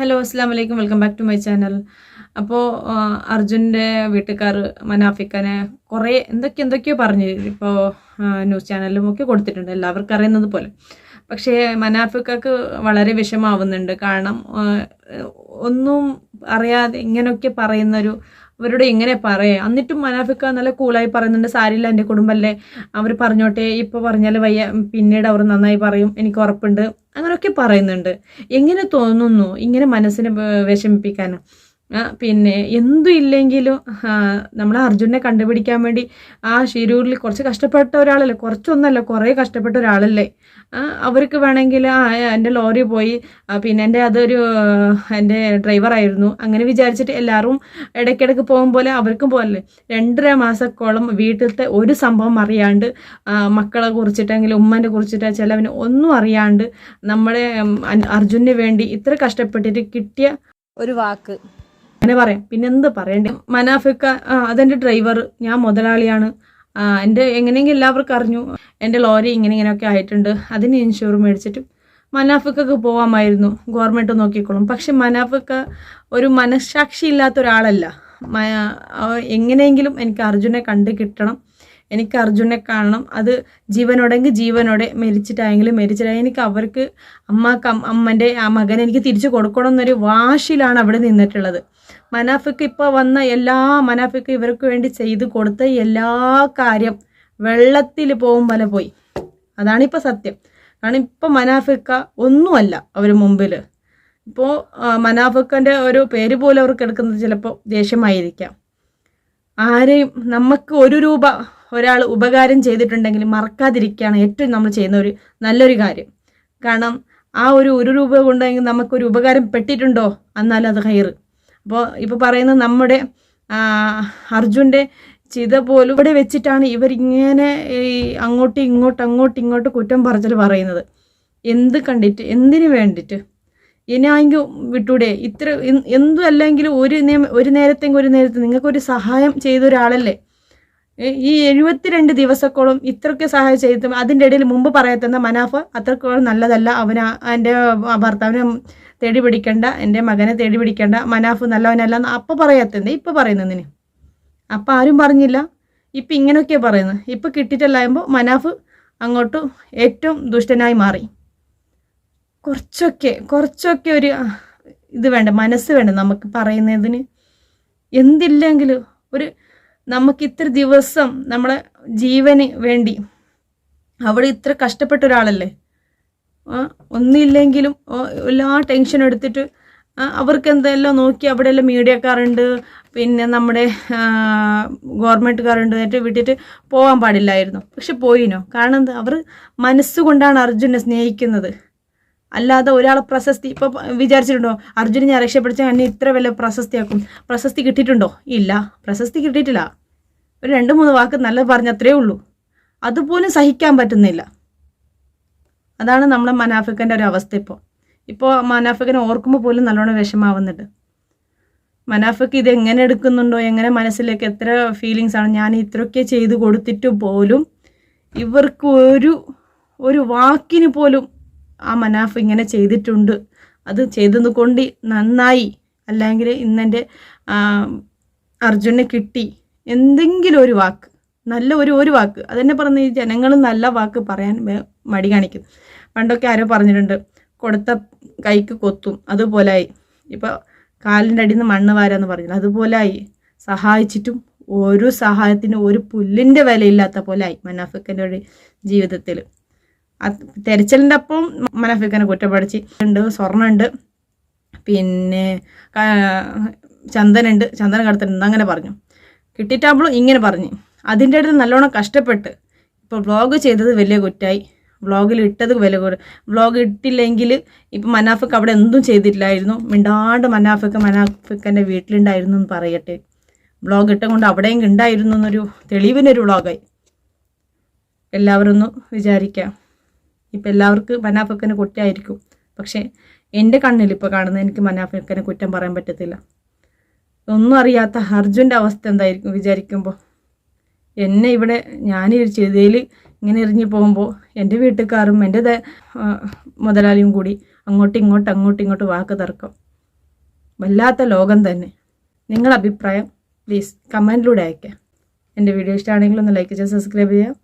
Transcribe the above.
Hello അസ്സാം വലൈക്കും welcome back to my channel അപ്പോൾ അർജുന്റെ വീട്ടുകാർ മനാഫിക്കനെ കുറേ എന്തൊക്കെ എന്തൊക്കെയോ പറഞ്ഞു ഇപ്പോൾ ന്യൂസ് ചാനലിലും ഒക്കെ കൊടുത്തിട്ടുണ്ട്. എല്ലാവർക്കും അറിയുന്നത് പോലെ. പക്ഷേ മനാഫിക്കക്ക് വളരെ വിഷമാവുന്നുണ്ട് കാരണം ഒന്നും അറിയാതെ ഇങ്ങനെയൊക്കെ പറയുന്നൊരു അവരോട് എങ്ങനെ പറയാം. എന്നിട്ടും മനാഫിക്ക നല്ല കൂളായി പറയുന്നുണ്ട് സാരില്ല എന്റെ കുടുംബമല്ലേ അവർ പറഞ്ഞോട്ടെ ഇപ്പോൾ പറഞ്ഞാൽ വയ്യ പിന്നീട് അവർ നന്നായി പറയും എനിക്ക് ഉറപ്പുണ്ട്. അങ്ങനെയൊക്കെ പറയുന്നുണ്ട്. എങ്ങനെ തോന്നുന്നു ഇങ്ങനെ മനസ്സിനെ വിഷമിപ്പിക്കാൻ പിന്നെ എന്തും ഇല്ലെങ്കിലും നമ്മൾ അർജുനെ കണ്ടുപിടിക്കാൻ വേണ്ടി ആ ഷിരൂരിൽ കുറച്ച് കഷ്ടപ്പെട്ട ഒരാളല്ലേ കുറച്ചൊന്നല്ല കുറേ കഷ്ടപ്പെട്ട ഒരാളല്ലേ. അവർക്ക് വേണമെങ്കിൽ ആ എന്റെ ലോറി പോയി പിന്നെ എന്റെ അതൊരു എന്റെ ഡ്രൈവറായിരുന്നു അങ്ങനെ വിചാരിച്ചിട്ട് എല്ലാവരും ഇടയ്ക്കിടയ്ക്ക് പോകും പോലെ അവർക്കും പോലെ രണ്ടര മാസക്കോളം വീട്ടിലത്തെ ഒരു സംഭവം അറിയാണ്ട് മക്കളെ കുറിച്ചിട്ടെങ്കിലും ഉമ്മന്റെ കുറിച്ചിട്ട് ചിലവിന് ഒന്നും അറിയാണ്ട് നമ്മുടെ അർജുനു വേണ്ടി ഇത്ര കഷ്ടപ്പെട്ടിട്ട് കിട്ടിയ ഒരു വാക്ക്. അങ്ങനെ പറയാം. പിന്നെ എന്ത് പറയണ്ടേ? മനാഫിക്ക അതെന്റെ ഡ്രൈവർ ഞാൻ മുതലാളിയാണ്. എന്റെ എങ്ങനെയെങ്കിലും എല്ലാവർക്കും അറിഞ്ഞു. എന്റെ ലോറി ഇങ്ങനെ ഇങ്ങനെയൊക്കെ ആയിട്ടുണ്ട്. അതിന് ഇൻഷുർ മേടിച്ചിട്ട് മനാഫിക്കൊക്കെ പോവാമായിരുന്നു. ഗവൺമെന്റ് നോക്കിക്കോളും. പക്ഷെ മനാഫിക്ക ഒരു മനസ്സാക്ഷി ഇല്ലാത്ത ഒരാളല്ല എങ്ങനെയെങ്കിലും എനിക്ക് അർജുനെ കണ്ടു കിട്ടണം. എനിക്ക് അർജുനെ കാണണം. അത് ജീവനോടെങ്കിൽ ജീവനോടെ മരിച്ചിട്ടായെങ്കിലും മരിച്ചിട്ടായി എനിക്ക് അവർക്ക് അമ്മ അമ്മന്റെ ആ മകൻ എനിക്ക് തിരിച്ചു കൊടുക്കണം എന്നൊരു വാശിയിലാണ് അവിടെ നിന്നിട്ടുള്ളത്. മനാഫിക്ക് ഇപ്പോൾ വന്ന എല്ലാ മനാഫിക്ക് ഇവർക്ക് വേണ്ടി ചെയ്തു കൊടുത്ത എല്ലാ കാര്യം വെള്ളത്തിൽ പോകും പോലെ പോയി അതാണിപ്പോൾ സത്യം. കാരണം ഇപ്പം മനാഫിക്ക ഒന്നുമല്ല അവർ മുമ്പിൽ ഇപ്പോൾ മനാഫിക്കന്റെ ഒരു പേര് പോലും അവർക്ക് എടുക്കുന്നത് ചിലപ്പോൾ ദേഷ്യമായിരിക്കാം. ആരെയും നമുക്ക് ഒരു രൂപ ഒരാൾ ഉപകാരം ചെയ്തിട്ടുണ്ടെങ്കിൽ മറക്കാതിരിക്കുകയാണ് ഏറ്റവും നമ്മൾ ചെയ്യുന്ന ഒരു നല്ലൊരു കാര്യം. കാരണം ആ ഒരു ഒരു രൂപ കൊണ്ടെങ്കിൽ നമുക്കൊരു ഉപകാരം പെട്ടിട്ടുണ്ടോ? എന്നാൽ അത് കയറ് അപ്പോൾ ഇപ്പോൾ പറയുന്നത് നമ്മുടെ അർജുന്റെ ചിത പോലും ഇവിടെ വെച്ചിട്ടാണ് ഇവരിങ്ങനെ ഈ അങ്ങോട്ട് ഇങ്ങോട്ട് അങ്ങോട്ട് ഇങ്ങോട്ട് കുറ്റം പറച്ചിൽ പറയുന്നത്. എന്ത് കണ്ടിട്ട് എന്തിനു വേണ്ടിയിട്ട് ഇനിയാണെങ്കിൽ വിട്ടൂടെ? ഇത്ര എന്ത് അല്ലെങ്കിലും ഒരു ഒരു നേരത്തെങ്കിൽ ഒരു നേരത്തെ നിങ്ങൾക്കൊരു സഹായം ചെയ്ത ഒരാളല്ലേ ഈ എഴുപത്തിരണ്ട് ദിവസക്കോളം ഇത്രയൊക്കെ സഹായം ചെയ്ത് അതിന്റെ ഇടയിൽ മുമ്പ് പറയത്തുന്ന മനാഫ് അത്രക്കോളം നല്ലതല്ല. അവന് എന്റെ ഭർത്താവിനെ തേടി പിടിക്കണ്ട എന്റെ മകനെ തേടി പിടിക്കണ്ട മനാഫ് നല്ലവനല്ല എന്ന് അപ്പം പറയാത്തത് ഇപ്പം പറയുന്നതിന് അപ്പം ആരും പറഞ്ഞില്ല. ഇപ്പം ഇങ്ങനെയൊക്കെയാണ് പറയുന്നത്. ഇപ്പം കിട്ടിയിട്ടല്ലായുമ്പോൾ മനാഫ് അങ്ങോട്ട് ഏറ്റവും ദുഷ്ടനായി മാറി. കുറച്ചൊക്കെ കുറച്ചൊക്കെ ഒരു ഇത് വേണ്ട മനസ്സ് വേണ്ട നമുക്ക് പറയുന്നതിന് എന്തില്ലെങ്കിലും ഒരു നമുക്ക് ഇത്ര ദിവസം നമ്മളെ ജീവന് വേണ്ടി. അവിടെ ഇത്ര കഷ്ടപ്പെട്ട ഒരാളല്ലേ? ഒന്നില്ലെങ്കിലും എല്ലാ ടെൻഷൻ എടുത്തിട്ട് അവർക്ക് എന്തെല്ലാം നോക്കി അവിടെ എല്ലാം മീഡിയക്കാരുണ്ട് പിന്നെ നമ്മുടെ ഗവൺമെന്റുകാരുണ്ട് എന്നിട്ട് വിട്ടിട്ട് പോകാൻ പാടില്ലായിരുന്നു. പക്ഷെ പോയിനോ? കാരണം അവർ മനസ്സുകൊണ്ടാണ് അർജുനെ സ്നേഹിക്കുന്നത്. അല്ലാതെ ഒരാളെ പ്രശസ്തി ഇപ്പോൾ വിചാരിച്ചിട്ടുണ്ടോ? അർജുനെ ഞാൻ രക്ഷപ്പെടുത്താൻ എന്നെ ഇത്ര വലിയ പ്രശസ്തിയാക്കും. പ്രശസ്തി കിട്ടിയിട്ടുണ്ടോ? ഇല്ല. പ്രശസ്തി കിട്ടിയിട്ടില്ല. ഒരു രണ്ട് മൂന്ന് വാക്ക് നല്ലത് പറഞ്ഞത്രേ ഉള്ളൂ. അതുപോലും സഹിക്കാൻ പറ്റുന്നില്ല. അതാണ് നമ്മളെ മനാഫിക്കന്റെ ഒരു അവസ്ഥ ഇപ്പോൾ ഇപ്പോൾ മനാഫിക്കനെ ഓർക്കുമ്പോൾ പോലും നല്ലോണം വിഷമാവുന്നുണ്ട്. മനാഫിക്ക് ഇത് എങ്ങനെ എടുക്കുന്നുണ്ടോ എങ്ങനെ മനസ്സിലേക്ക് എത്ര ഫീലിങ്സ് ആണ് ഞാൻ ഇത്രയൊക്കെ ചെയ്തു കൊടുത്തിട്ട് പോലും ഇവർക്ക് ഒരു ഒരു വാക്കിന് പോലും ആ മനാഫ് ഇങ്ങനെ ചെയ്തിട്ടുണ്ട്. അത് ചെയ്തത് കൊണ്ട് നന്നായി. അല്ലെങ്കിൽ ഇന്നെന്റെ അർജുനെ കിട്ടി. എന്തെങ്കിലും ഒരു വാക്ക്. നല്ല ഒരു ഒരു വാക്ക്. അതെന്നെ പറഞ്ഞ ഈ ജനങ്ങൾ നല്ല വാക്ക് പറയാൻ മടി കാണിക്കും. പണ്ടൊക്കെ ആരോ പറഞ്ഞിട്ടുണ്ട് കൊടുത്ത കൈക്ക് കൊത്തും. അതുപോലായി. ഇപ്പോൾ കാലിന്റെ അടിയിൽ നിന്ന് മണ്ണ് വാരാന്ന് പറഞ്ഞു അതുപോലായി. സഹായിച്ചിട്ടും ഒരു സഹായത്തിന് ഒരു പുല്ലിന്റെ വിലയില്ലാത്ത പോലായി മനാഫിക്കന്റെ ജീവിതത്തിൽ തെരച്ചിലിന്റെ അപ്പം മനാഫിക്കനെ കുറ്റപ്പെടുത്തി. ഉണ്ട് സ്വർണമുണ്ട് പിന്നെ ചന്ദനുണ്ട് ചന്ദനം കടത്തിട്ടുണ്ട് അങ്ങനെ പറഞ്ഞു. കിട്ടിയിട്ടാകുമ്പോഴും ഇങ്ങനെ പറഞ്ഞു. അതിന്റെ അടുത്ത് നല്ലോണം കഷ്ടപ്പെട്ട് ഇപ്പോൾ വ്ളോഗ് ചെയ്തത് വലിയ കുറ്റായി. വ്ളോഗിൽ ഇട്ടത് വില കൂടെ വ്ളോഗ് ഇട്ടില്ലെങ്കിൽ ഇപ്പം മനാഫിക്ക് അവിടെ എന്തും ചെയ്തിട്ടില്ലായിരുന്നു മിണ്ടാണ്ട് മനാഫിക്ക് മനാഫിക്കന്റെ വീട്ടിലുണ്ടായിരുന്നു എന്ന് പറയട്ടെ. വ്ളോഗ് ഇട്ട കൊണ്ട് അവിടെയും ഉണ്ടായിരുന്നു എന്നൊരു തെളിവിനൊരു വ്ളോഗായി എല്ലാവരും ഒന്ന് വിചാരിക്കാം. ഇപ്പം എല്ലാവർക്കും മനാഫക്കന് കുറ്റമായിരിക്കും പക്ഷേ എന്റെ കണ്ണിൽ ഇപ്പോൾ കാണുന്ന എനിക്ക് മനാഫക്കനെ കുറ്റം പറയാൻ പറ്റത്തില്ല. ഒന്നും അറിയാത്ത അർജുന്റെ അവസ്ഥ എന്തായിരിക്കും വിചാരിക്കുമ്പോൾ എന്നെ ഇവിടെ ഞാൻ ഒരു ചെയ്തതിൽ ഇങ്ങനെ എറിഞ്ഞു പോകുമ്പോൾ എന്റെ വീട്ടുകാരും എന്റെ മുതലാളിയും കൂടി അങ്ങോട്ടും ഇങ്ങോട്ടും അങ്ങോട്ടും ഇങ്ങോട്ടും വാക്ക് തർക്കം. വല്ലാത്ത ലോകം തന്നെ. നിങ്ങളുടെ അഭിപ്രായം പ്ലീസ് കമന്റിലൂടെ അയക്കാം എന്റെ വീഡിയോ ഇഷ്ടമാണെങ്കിൽ ഒന്ന് ലൈക്ക് ചെയ്ത് സബ്സ്ക്രൈബ് ചെയ്യുക